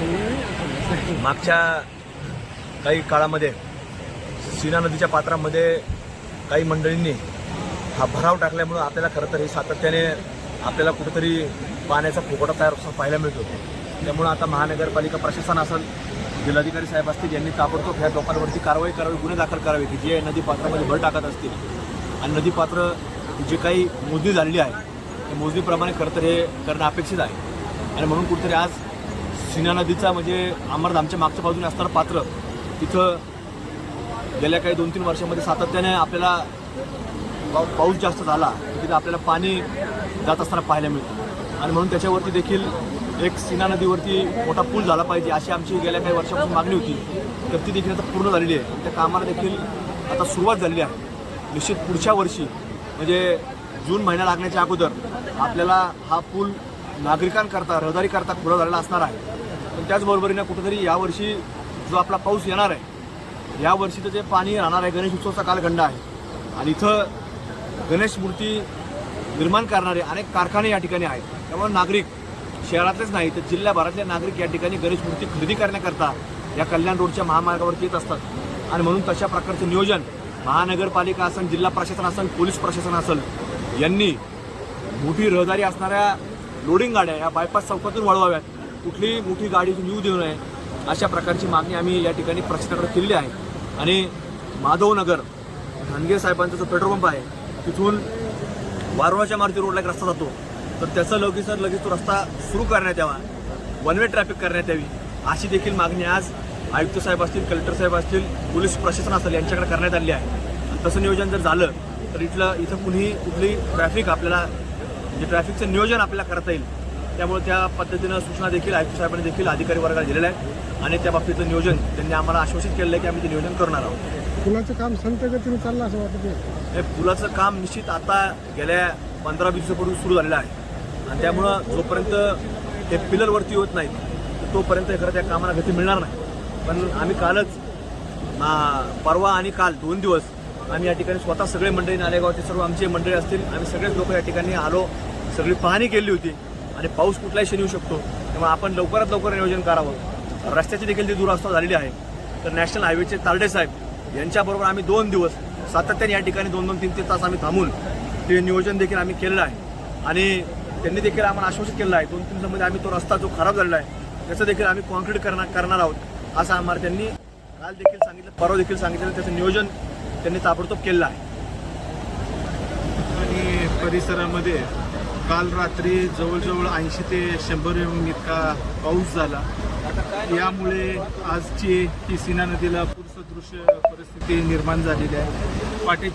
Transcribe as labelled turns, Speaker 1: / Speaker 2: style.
Speaker 1: मागच्या काही काळामध्ये सीना नदीच्या पात्रामध्ये काही मंडळींनी हा भराव टाकल्यामुळं आपल्याला खरं तर हे सातत्याने आपल्याला कुठेतरी पाण्याचा फुकटा तयार होताना पाहायला मिळतो. त्यामुळं आता महानगरपालिका प्रशासन असेल जिल्हाधिकारी साहेब असतील यांनी ताबडतोब ह्या लोकांवरती कारवाई करावी गुन्हे दाखल करावे की जे नदी पात्रामध्ये भर टाकत असतील. आणि नदी पात्र जे काही मोजणी झालेली आहे त्या मोजणीप्रमाणे खरं तर हे करणं अपेक्षित आहे. आणि म्हणून कुठेतरी आज सिन्हा नदीचा म्हणजे अमरधामच्या मागच्या बाजूने असणारं पात्र तिथं गेल्या काही दोन तीन वर्षामध्ये सातत्याने आपल्याला पाऊ- पाऊस जास्त झाला तिथे आपल्याला पाणी जात असताना पाहायला मिळतं. आणि म्हणून त्याच्यावरती देखील एक सीना नदीवरती मोठा पूल झाला पाहिजे अशी आमची गेल्या काही वर्षापासून मागणी होती. तर ती देखील आता पूर्ण झालेली आहे. त्या कामाला देखील आता सुरुवात झालेली आहे. निश्चित पुढच्या वर्षी म्हणजे जून महिना लागण्याच्या अगोदर आपल्याला हा पूल नागरिकांकरता रहदारीकरता खुला झालेला असणार आहे. त्याचबरोबरीनं कुठेतरी यावर्षी जो आपला पाऊस येणार आहे यावर्षीचं जे पाणी राहणार आहे गणेश उत्सवाचा कालखंड आहे. आणि इथं गणेश मूर्ती निर्माण करणारे अनेक कारखाने या ठिकाणी आहेत. त्यामुळे नागरिक शहरातलेच नाही तर जिल्ह्याभरातले नागरिक या ठिकाणी गणेश मूर्ती खरेदी करण्याकरता या कल्याण रोडच्या महामार्गावरती येत असतात. आणि म्हणून तशा प्रकारचं नियोजन महानगरपालिका असेल जिल्हा प्रशासन असेल पोलीस प्रशासन असेल यांनी मोठी रहदारी असणाऱ्या लोडिंग गाड्या या बायपास चौकातून वळवाव्यात कुठलीही मोठी गाडी न्यू येऊ देऊ नये अशा प्रकारची मागणी आम्ही या ठिकाणी प्रशासनाकडे केलेली आहे. आणि माधवनगर धानगे साहेबांचा जो पेट्रोल पंप आहे तिथून वारवाच्या मारुती रोडला एक रस्ता जातो. तर त्याचा लगेच लगेच तो रस्ता सुरू करण्यात यावा वन वे ट्रॅफिक करण्यात यावी अशी देखील मागणी आज आयुक्त साहेब असतील कलेक्टर साहेब असतील पोलीस प्रशासन असेल यांच्याकडे करण्यात आली आहे. तसं नियोजन जर झालं तर इथलं इथं कुणीही कुठली ट्रॅफिक आपल्याला म्हणजे ट्रॅफिकचं नियोजन आपल्याला करता येईल. त्यामुळे त्या पद्धतीनं सूचना देखील आयुक्त साहेबांनी देखील अधिकारी वर्गाला दिलेल्या आहेत. आणि त्या बाबतीतलं नियोजन त्यांनी आम्हाला आश्वासित केलेलं आहे की आम्ही ते नियोजन करणार आहोत.
Speaker 2: पुलाचं काम संत गतीने चाललं असं वाटतं
Speaker 1: हे पुलाचं काम निश्चित आता गेल्या पंधरा वीस दिवसापूर्वी सुरू झालेलं आहे. आणि त्यामुळं जोपर्यंत हे पिलरवरती होत नाहीत तोपर्यंत खरं त्या कामाला गती मिळणार नाही. पण आम्ही कालच परवा आणि काल दोन दिवस आम्ही या ठिकाणी स्वतः सगळे मंडळी नालेगावचे सर्व आमचे मंडळी असतील आम्ही सगळेच लोक या ठिकाणी आलो सगळी पाहणी केली होती. आणि पाऊस कुठलाही क्षणी येऊ शकतो त्यामुळे आपण लवकरात लवकर नियोजन करावं. रस्त्याची देखील ती दुरावस्था झालेली आहे तर नॅशनल हायवेचे तारडे साहेब यांच्याबरोबर आम्ही दोन दिवस सातत्याने या ठिकाणी दोन दोन तीन तीन तास आम्ही थांबून ते नियोजन देखील आम्ही केलेलं आहे. आणि त्यांनी देखील आम्हाला आश्वासित केलं आहे दोन तीन दिवसामध्ये आम्ही तो रस्ता जो खराब झालेला आहे त्याचं देखील आम्ही कॉन्क्रीट करणार करणार आहोत असं आम्हाला त्यांनी काल देखील सांगितलं परवा देखील सांगितलं त्याचं नियोजन त्यांनी ताबडतोब केलेलं आहे.
Speaker 3: आणि परिसरामध्ये काल रात्री जवळजवळ ऐंशी ते शंभर एम इतका पाऊस झाला. यामुळे आजची ही सीना नदीला पूरसदृश्य परिस्थिती निर्माण झालेली आहे. पाटे